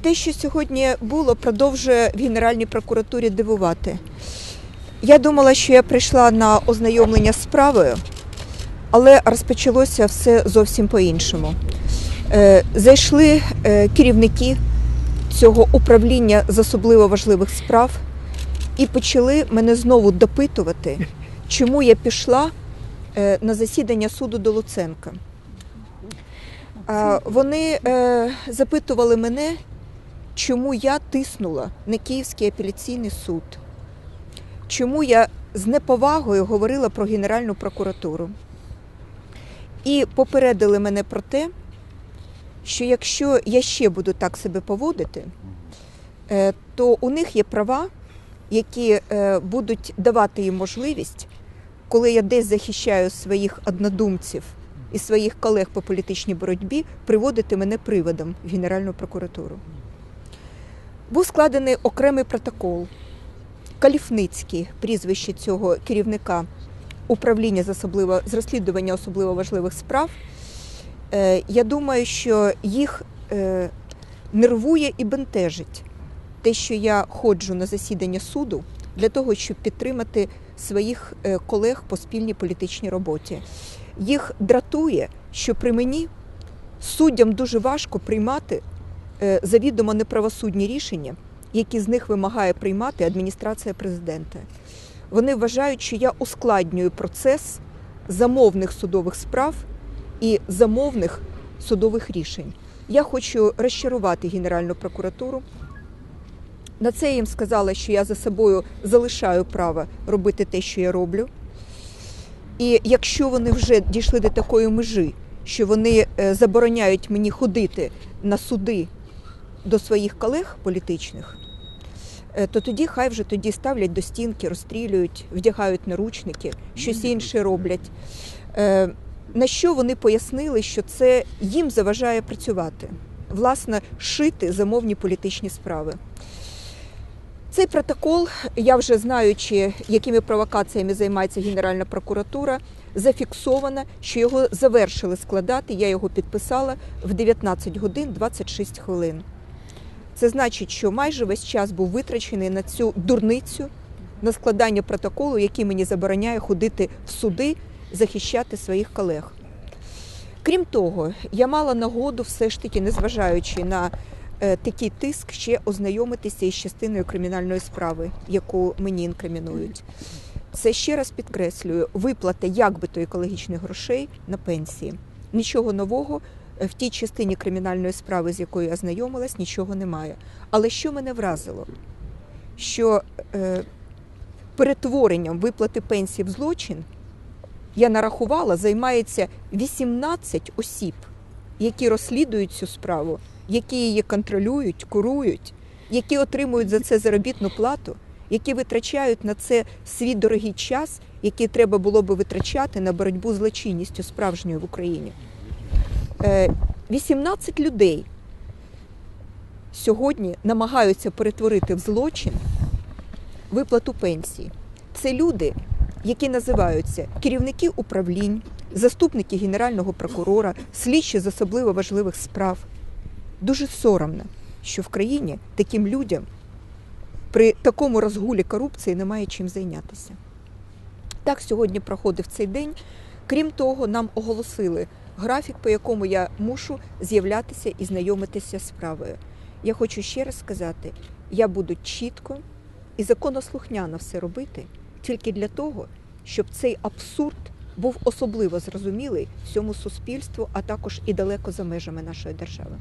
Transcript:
Те, що сьогодні було, продовжує в Генеральній прокуратурі дивувати. Я думала, що я прийшла на ознайомлення з справою, але розпочалося все зовсім по-іншому. Е, Зайшли е, керівники цього управління з особливо важливих справ і почали мене знову допитувати, чому я пішла е, на засідання суду до Луценка. Вони е, запитували мене, чому я тиснула на Київський апеляційний суд, чому я з неповагою говорила про Генеральну прокуратуру. І попередили мене про те, що якщо я ще буду так себе поводити, е, то у них є права, які е, будуть давати їм можливість, коли я десь захищаю своїх однодумців і своїх колег по політичній боротьбі приводити мене приводом в Генеральну прокуратуру. Був складений окремий протокол. Каліфницький, прізвище цього керівника управління з, особливо, з розслідування особливо важливих справ. Е, я думаю, що їх е, нервує і бентежить те, що я ходжу на засідання суду для того, щоб підтримати своїх е, колег по спільній політичній роботі. Їх дратує, що при мені суддям дуже важко приймати е, завідомо неправосудні рішення, які з них вимагає приймати адміністрація президента. Вони вважають, що я ускладнюю процес замовних судових справ і замовних судових рішень. Я хочу розчарувати Генеральну прокуратуру. На це я їм сказала, що я за собою залишаю право робити те, що я роблю. І якщо вони вже дійшли до такої межі, що вони е, забороняють мені ходити на суди до своїх колег політичних, е, то тоді хай вже тоді ставлять до стінки, розстрілюють, вдягають наручники, щось інше роблять. Е, На що вони пояснили, що це їм заважає працювати, власне, шити замовні політичні справи. Цей протокол, я вже знаючи, якими провокаціями займається Генеральна прокуратура, зафіксовано, що його завершили складати. Я його підписала в 19 годин 26 хвилин. Це значить, що майже весь час був витрачений на цю дурницю, на складання протоколу, який мені забороняє ходити в суди, захищати своїх колег. Крім того, я мала нагоду, все ж таки, незважаючи на такий тиск, ще ознайомитися із частиною кримінальної справи, яку мені інкримінують. Це ще раз підкреслюю, виплата якби то екологічних грошей на пенсії. Нічого нового е, в тій частині кримінальної справи, з якою я знайомилась, нічого немає. Але що мене вразило? Що е, перетворенням виплати пенсії в злочин я нарахувала, займається 18 осіб, які розслідують цю справу, які її контролюють, курують, які отримують за це заробітну плату, які витрачають на це свій дорогий час, який треба було би витрачати на боротьбу з злочинністю справжньою в Україні. Е, 18 людей сьогодні намагаються перетворити в злочин виплату пенсії. Це люди, які називаються керівники управлінь, заступники генерального прокурора, слідчі з особливо важливих справ. Дуже соромно, що в країні таким людям при такому розгулі корупції немає чим зайнятися. Так сьогодні проходив цей день. Крім того, нам оголосили графік, по якому я мушу з'являтися і знайомитися з справою. Я хочу ще раз сказати: я буду чітко і законослухняно все робити тільки для того, щоб цей абсурд був особливо зрозумілий всьому суспільству, а також і далеко за межами нашої держави.